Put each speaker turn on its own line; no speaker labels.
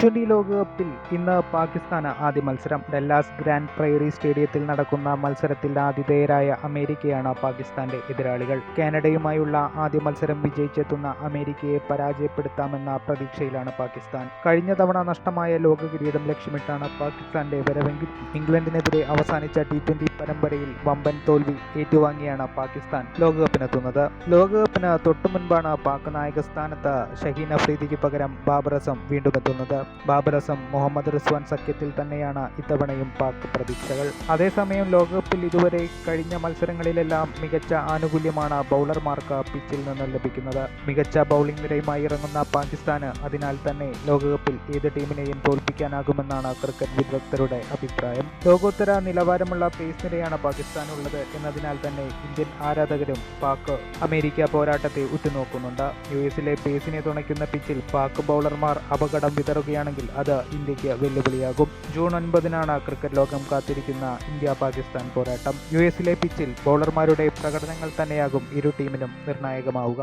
Twenty ലോകകപ്പിൽ ഇന്ന് പാകിസ്ഥാന് ആദ്യ മത്സരം. ഡെല്ലാസ് ഗ്രാൻഡ് പ്രയറി സ്റ്റേഡിയത്തിൽ നടക്കുന്ന മത്സരത്തിൽ ആതിഥേയരായ അമേരിക്കയാണ് പാകിസ്ഥാന്റെ എതിരാളികൾ. കാനഡയുമായുള്ള ആദ്യ മത്സരം വിജയിച്ചെത്തുന്ന അമേരിക്കയെ പരാജയപ്പെടുത്താമെന്ന പ്രതീക്ഷയിലാണ് പാകിസ്ഥാൻ. കഴിഞ്ഞ തവണ നഷ്ടമായ ലോക കിരീടം ലക്ഷ്യമിട്ടാണ് പാകിസ്ഥാന്റെ വരവെങ്കിൽ ഇംഗ്ലണ്ടിനെതിരെ അവസാനിച്ച ടി ട്വന്റി പരമ്പരയിൽ വമ്പൻ തോൽവി ഏറ്റുവാങ്ങിയാണ് പാകിസ്ഥാൻ ലോകകപ്പിനെത്തുന്നത്. ലോകകപ്പിന് തൊട്ടുമുൻപാണ് പാക് നായക സ്ഥാനത്ത് ഷഹീൻ അഫ്രീദിക്ക് പകരം ബാബർ അസം അസം മുഹമ്മദ് റിസ്വാൻ സഖ്യത്തിൽ തന്നെയാണ് ഇത്തവണയും പാക് പ്രതീക്ഷകൾ. അതേസമയം ലോകകപ്പിൽ ഇതുവരെ കഴിഞ്ഞ മത്സരങ്ങളിലെല്ലാം മികച്ച ആനുകൂല്യമാണ് ബൗളർമാർക്ക് പിച്ചിൽ നിന്ന് ലഭിക്കുന്നത്. മികച്ച ബൗളിംഗ് നിരയുമായി ഇറങ്ങുന്ന പാകിസ്ഥാന് അതിനാൽ തന്നെ ലോകകപ്പിൽ ഏത് ടീമിനെയും തോൽപ്പിക്കാനാകുമെന്നാണ് ക്രിക്കറ്റ് വിദഗ്ധരുടെ അഭിപ്രായം. ലോകോത്തര നിലവാരമുള്ള പേസ് നിരയാണ് പാകിസ്ഥാനുള്ളത് എന്നതിനാൽ തന്നെ ഇന്ത്യൻ ആരാധകരും പാക് അമേരിക്ക പോരാട്ടത്തെ ഉറ്റുനോക്കുന്നുണ്ട്. യു എസിലെ പേസിനെ തുണയ്ക്കുന്ന പിച്ചിൽ പാക് ബൗളർമാർ അപകടം വിതറുകയാണെങ്കിൽ അത് ഇന്ത്യയ്ക്ക് വെല്ലുവിളിയാകും. ജൂൺ ഒൻപതിനാണ് ക്രിക്കറ്റ് ലോകം കാത്തിരിക്കുന്ന ഇന്ത്യ പാകിസ്ഥാൻ പോരാട്ടം. യു എസിലെ പിച്ചിൽ ബൗളർമാരുടെ പ്രകടനങ്ങൾ തന്നെയാകും ഇരു ടീമിനും നിർണായകമാവുക.